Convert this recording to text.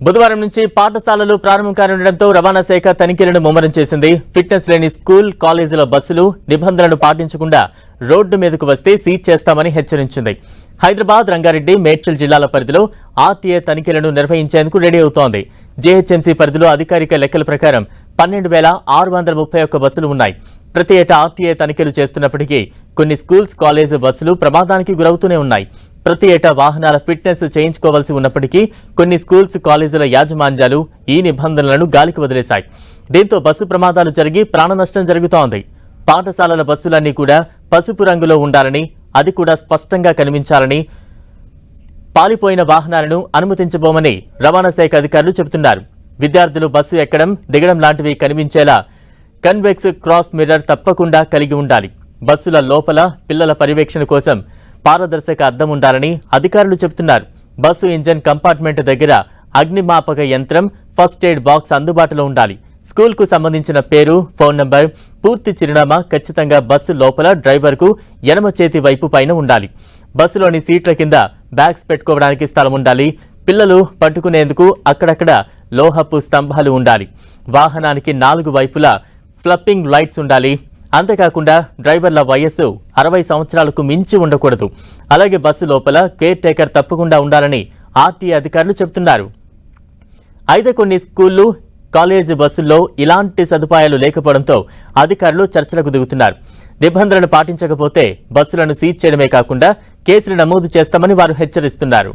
బుధవారం నుంచి పాఠశాలలు ప్రారంభం కానుండటంతో రవాణా శాఖ తనిఖీలను ముమ్మరం చేసింది. ఫిట్నెస్ లేని స్కూల్ కాలేజీల బస్సులు నిబంధనలు పాటించకుండా రోడ్డు మీదకు వస్తే సీజ్ చేస్తామని హెచ్చరించింది. హైదరాబాద్ రంగారెడ్డి మేడ్చల్ జిల్లాల పరిధిలో ఆర్టీఏ తనిఖీలను నిర్వహించేందుకు రెడీ అవుతోంది. జేహెచ్ఎంసీ పరిధిలో అధికారిక లెక్కల ప్రకారం పన్నెండు వేల ఆరు వందల ముప్పై ఒక్క బస్సులు ఉన్నాయి. ప్రతి ఏటా ఆర్టీఏ తనిఖీలు చేస్తున్నప్పటికీ కొన్ని స్కూల్స్ కాలేజీ బస్సులు ప్రమాదానికి గురవుతూనే ఉన్నాయి. ప్రతి ఏటా వాహనాల ఫిట్నెస్ చేయించుకోవాల్సి ఉన్నప్పటికీ కొన్ని స్కూల్స్ కాలేజీల యాజమాన్యాలు ఈ నిబంధనలను గాలికి వదిలేశాయి. దీంతో బస్సు ప్రమాదాలు జరిగి ప్రాణ నష్టం జరుగుతోంది. పాఠశాలల బస్సులన్నీ కూడా పసుపు రంగులో ఉండాలని అది కూడా స్పష్టంగా కనిపించాలని పాలిపోయిన వాహనాలను అనుమతించబోమని రవాణా శాఖ అధికారులు చెబుతున్నారు. విద్యార్థులు బస్సు ఎక్కడం దిగడం లాంటివి కనిపించేలా కన్వెక్స్ క్రాస్ మిర్రర్ తప్పకుండా కలిగి ఉండాలి. బస్సుల లోపల పిల్లల పర్యవేక్షణ కోసం పారదర్శక అద్దం ఉండాలని అధికారులు చెబుతున్నారు. బస్సు ఇంజన్ కంపార్ట్మెంట్ దగ్గర అగ్నిమాపక యంత్రం ఫస్ట్ ఎయిడ్ బాక్స్ అందుబాటులో ఉండాలి. స్కూల్కు సంబంధించిన పేరు ఫోన్ నంబర్ పూర్తి చిరునామా ఖచ్చితంగా బస్సు లోపల డ్రైవర్కు ఎడమ చేతి వైపు పైన ఉండాలి. బస్సులోని సీట్ల కింద బ్యాగ్స్ పెట్టుకోవడానికి స్థలం ఉండాలి. పిల్లలు పట్టుకునేందుకు అక్కడక్కడ లోహపు స్తంభాలు ఉండాలి. వాహనానికి నాలుగు వైపులా ఫ్లప్పింగ్ లైట్స్ ఉండాలి. అంతేకాకుండా డ్రైవర్ల వయస్సు అరవై సంవత్సరాలకు మించి ఉండకూడదు. అలాగే బస్సు లోపల కేర్ టేకర్ తప్పకుండా ఉండాలని ఆర్టీ అధికారులు చెబుతున్నారు. అయితే కొన్ని స్కూళ్ళు కాలేజీ బస్సుల్లో ఇలాంటి సదుపాయాలు లేకపోవడంతో అధికారులు చర్చలకు దిగుతున్నారు. నిబంధనలు పాటించకపోతే బస్సులను సీజ్ చేయడమే కాకుండా కేసులు నమోదు చేస్తామని వారు హెచ్చరిస్తున్నారు.